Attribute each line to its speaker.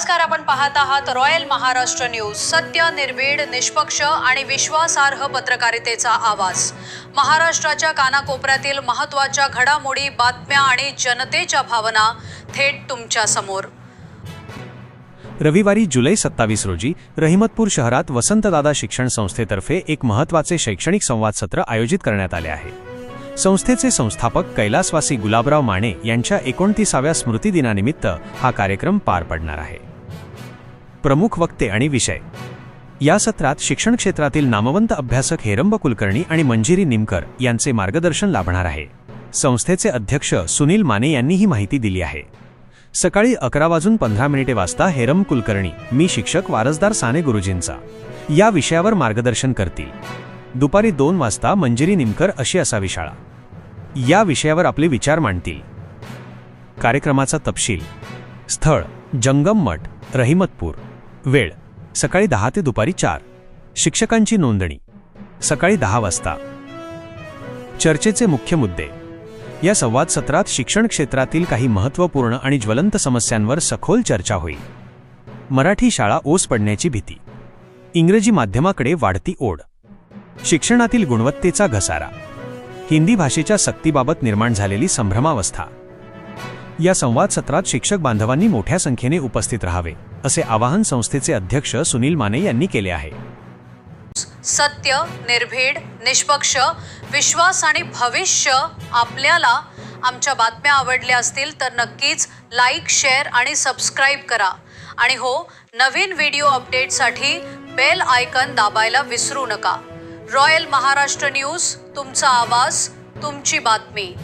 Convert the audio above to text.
Speaker 1: नमस्कार आपण पाहत आहात रॉयल महाराष्ट्र न्यूज सत्य निर्भीड निष्पक्ष आणि विश्वासार्ह पत्रकारितेचा आवाज. महाराष्ट्राच्या कानाकोपऱ्यातील महत्त्वाच्या घडामोडी बातम्या आणि जनतेच्या भावना थेट तुमच्यासमोर.
Speaker 2: रविवारी जुलै सत्तावीस रोजी रहिमतपूर शहरात वसंतदादा शिक्षण संस्थेतर्फे एक महत्त्वाचे शैक्षणिक संवाद सत्र आयोजित करण्यात आले आहे. संस्थेचे संस्थापक कैलासवासी गुलाबराव माने यांच्या एकोणतीसाव्या स्मृतिदिनानिमित्त हा कार्यक्रम पार पडणार आहे. प्रमुख वक्ते आणि विषय. या सत्रात शिक्षण क्षेत्रातील नामवंत अभ्यासक हेरंब कुलकर्णी आणि मंजिरी निमकर यांचे मार्गदर्शन लाभणार आहे. संस्थेचे अध्यक्ष सुनील माने यांनी ही माहिती दिली आहे. सकाळी अकरा वाजून पंधरा मिनिटे वाजता हेरम कुलकर्णी मी शिक्षक वारसदार साने गुरुजींचा. या विषयावर मार्गदर्शन करतील. दुपारी दोन वाजता मंजिरी निमकर अशी असावी शाळा. या विषयावर आपले विचार मांडतील. कार्यक्रमाचा तपशील. स्थळ जंगम मठ रहिमतपूर. वेळ. सकाळी दहा ते दुपारी चार. शिक्षकांची नोंदणी. सकाळी दहा वाजता. चर्चेचे मुख्य मुद्दे. या संवाद सत्रात शिक्षण क्षेत्रातील काही महत्त्वपूर्ण आणि ज्वलंत समस्यांवर सखोल चर्चा होईल. मराठी शाळा ओस पडण्याची भीती. इंग्रजी माध्यमाकडे वाढती ओढ. शिक्षणातील गुणवत्तेचा घसारा. हिंदी भाषेच्या सक्तीबाबत निर्माण झालेली संभ्रमावस्था. या संवाद सत्रात शिक्षक बांधवांनी मोठ्या संख्येने उपस्थित राहावे. असे आवाहन संस्थेचे अध्यक्ष सुनील माने यांनी केले आहे.
Speaker 1: सत्य निर्भीड निष्पक्ष विश्वास आणि भविष्य आपल्याला आमच्या बातम्या आवडल्या असतील तर नक्कीच लाईक शेअर आणि सबस्क्राईब करा. आणि हो नवीन व्हिडिओ अपडेटसाठी बेल आयकन दाबायला विसरू नका. रॉयल महाराष्ट्र न्यूज तुमचा आवाज तुमची बातमी.